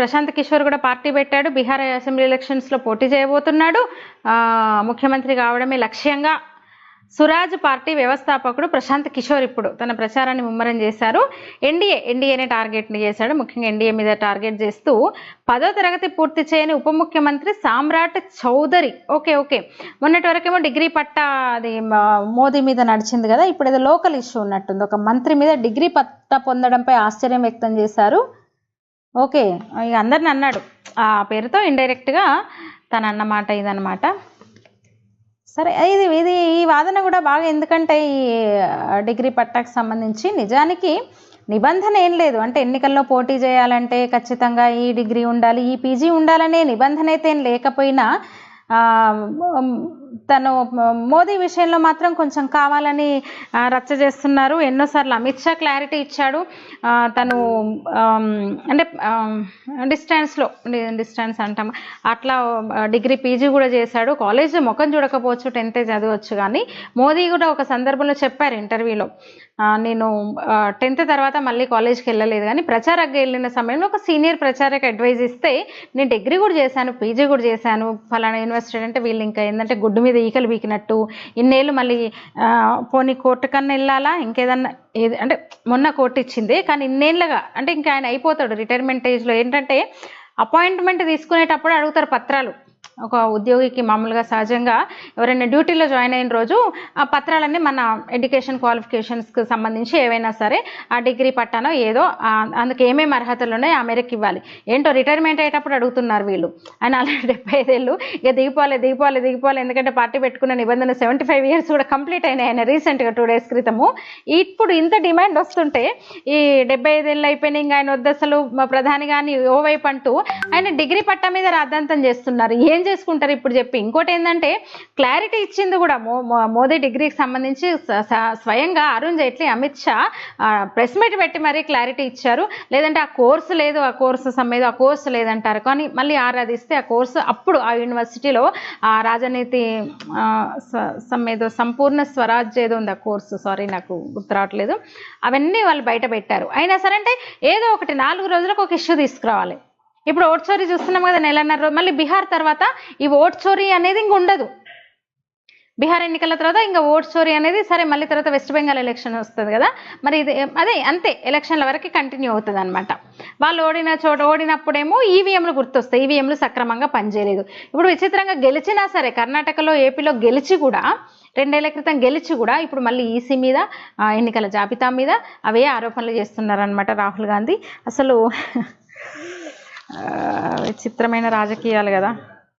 ప్రశాంత్ కిషోర్ కూడా పార్టీ పెట్టాడు. బీహార్ అసెంబ్లీ ఎలక్షన్స్లో పోటీ చేయబోతున్నాడు. ముఖ్యమంత్రి కావడమే లక్ష్యంగా సురాజ్ పార్టీ వ్యవస్థాపకుడు ప్రశాంత్ కిషోర్ ఇప్పుడు తన ప్రచారాన్ని ముమ్మరం చేశారు. ఎన్డీఏ ఎన్డీఏనే టార్గెట్ని చేశాడు. ముఖ్యంగా ఎన్డీఏ మీద టార్గెట్ చేస్తూ పదో తరగతి పూర్తి చేయని ఉప ముఖ్యమంత్రి సామ్రాట్ చౌదరి. Okay okay. మొన్నటి వరకేమో డిగ్రీ పట్టా అది మోదీ మీద నడిచింది కదా ఇప్పుడు ఏదో లోకల్ ఇష్యూ ఉన్నట్టుంది. ఒక మంత్రి మీద డిగ్రీ పట్టా పొందడంపై ఆశ్చర్యం వ్యక్తం చేశారు. ఓకే ఇక అందరిని అన్నాడు. ఆ పేరుతో ఇండైరెక్ట్గా తను అన్నమాట ఇదన్నమాట. సరే ఇది ఇది ఈ వాదన కూడా బాగా ఎందుకంటే ఈ డిగ్రీ పట్టాకు సంబంధించి నిజానికి నిబంధన ఏం లేదు. అంటే ఎన్నికల్లో పోటీ చేయాలంటే ఖచ్చితంగా ఈ డిగ్రీ ఉండాలి ఈ పీజీ ఉండాలనే నిబంధన అయితే ఏం లేకపోయినా తను మోదీ విషయంలో మాత్రం కొంచెం కావాలని రచ్చ చేస్తున్నారు. ఎన్నోసార్లు అమిత్ షా క్లారిటీ ఇచ్చాడు. తను అంటే డిస్టెన్స్లో డిస్టెన్స్ అంటాం. అట్లా డిగ్రీ పీజీ కూడా చేశాడు. కాలేజ్ ముఖం చూడకపోవచ్చు టెన్త్ చదవచ్చు కానీ మోదీ కూడా ఒక సందర్భంలో చెప్పారు ఇంటర్వ్యూలో. నేను టెన్త్ తర్వాత మళ్ళీ కాలేజ్కి వెళ్ళలేదు కానీ ప్రచారకు వెళ్ళిన సమయంలో ఒక సీనియర్ ప్రచారకు అడ్వైజ్ ఇస్తే నేను డిగ్రీ కూడా చేశాను పీజీ కూడా చేశాను. ఫలానా యూనివర్సిటీ అంటే వీళ్ళు ఇంకా ఏంటంటే గుడ్ గుడ్డు మీద ఈకలు బీకినట్టు ఇన్నేళ్ళు మళ్ళీ పోనీ కోర్టు కన్నా వెళ్ళాలా? ఇంకేదన్నా ఏది అంటే మొన్న కోర్టు ఇచ్చింది కానీ ఇన్నేళ్ళగా అంటే ఇంకా ఆయన అయిపోతాడు రిటైర్మెంట్ ఏజ్లో. ఏంటంటే అపాయింట్మెంట్ తీసుకునేటప్పుడు అడుగుతారు పత్రాలు. ఒక ఉద్యోగికి మామూలుగా సహజంగా ఎవరైనా డ్యూటీలో జాయిన్ అయిన రోజు ఆ పత్రాలన్నీ మన ఎడ్యుకేషన్ క్వాలిఫికేషన్స్కి సంబంధించి ఏవైనా సరే ఆ డిగ్రీ పట్టానో ఏదో అందుకు ఏమేమి అర్హతలు ఉన్నాయో ఆ మేరకు ఇవ్వాలి. ఏంటో రిటైర్మెంట్ అయ్యేటప్పుడు అడుగుతున్నారు వీళ్ళు. ఆయన అలా డెబ్బై ఐదేళ్ళు ఇక దిగిపోవాలి దిగిపోవాలి దిగిపోవాలి ఎందుకంటే పార్టీ పెట్టుకున్న నిబంధన సెవెంటీ ఫైవ్ ఇయర్స్ కూడా కంప్లీట్ అయినాయి ఆయన రీసెంట్గా టూ డేస్ క్రితము. ఇప్పుడు ఇంత డిమాండ్ వస్తుంటే ఈ డెబ్బై ఐదేళ్ళు అయిపోయినాయి ఇంకా ఆయన వద్దు అసలు మా ప్రధాని కానీ ఓవైపు అంటూ ఆయన డిగ్రీ పట్టా మీద రాద్ధాంతం చేస్తున్నారు. ఏం చేసుకుంటారు ఇప్పుడు చెప్పి. ఇంకోటి ఏంటంటే క్లారిటీ ఇచ్చింది కూడా మోదీ డిగ్రీకి సంబంధించి స్వయంగా అరుణ్ జైట్లీ అమిత్ షా ప్రెస్ మీట్ పెట్టి మరీ క్లారిటీ ఇచ్చారు. లేదంటే ఆ కోర్సు లేదు ఆ కోర్సు సమ్మేదో ఆ కోర్సు లేదంటారు. కానీ మళ్ళీ ఆరాధిస్తే ఆ కోర్సు అప్పుడు ఆ యూనివర్సిటీలో ఆ రాజనీతి ఆ, సంపూర్ణ స్వరాజ్ ఏదో ఉంది ఆ కోర్సు. సారీ నాకు గుర్తు రావట్లేదు. అవన్నీ వాళ్ళు బయట పెట్టారు. అయినా సరే అంటే ఏదో ఒకటి నాలుగు రోజులకు ఒక ఇష్యూ తీసుకురావాలి. ఇప్పుడు ఓట్ చోరీ చూస్తున్నాం కదా నెలన్నర రోజు. మళ్ళీ బీహార్ తర్వాత ఈ ఓట్ చోరీ అనేది ఇంక ఉండదు. బీహార్ ఎన్నికల తర్వాత ఇంకా ఓట్ చోరీ అనేది సరే మళ్ళీ తర్వాత వెస్ట్ బెంగాల్ ఎలక్షన్ వస్తుంది కదా. మరి ఇది అదే అంతే ఎలక్షన్ల వరకు కంటిన్యూ అవుతుంది అనమాట వాళ్ళు ఓడిన చోట ఓడినప్పుడేమో ఈవీఎంలు గుర్తొస్తాయి. ఈవీఎంలు సక్రమంగా పనిచేయలేదు. ఇప్పుడు విచిత్రంగా గెలిచినా సరే కర్ణాటకలో ఏపీలో గెలిచి కూడా రెండేళ్ళ క్రితం గెలిచి కూడా ఇప్పుడు మళ్ళీ ఈసీ మీద ఎన్నికల జాబితా మీద అవే ఆరోపణలు చేస్తున్నారనమాట రాహుల్ గాంధీ. అసలు విచిత్రమైన రాజకీయాలు కదా.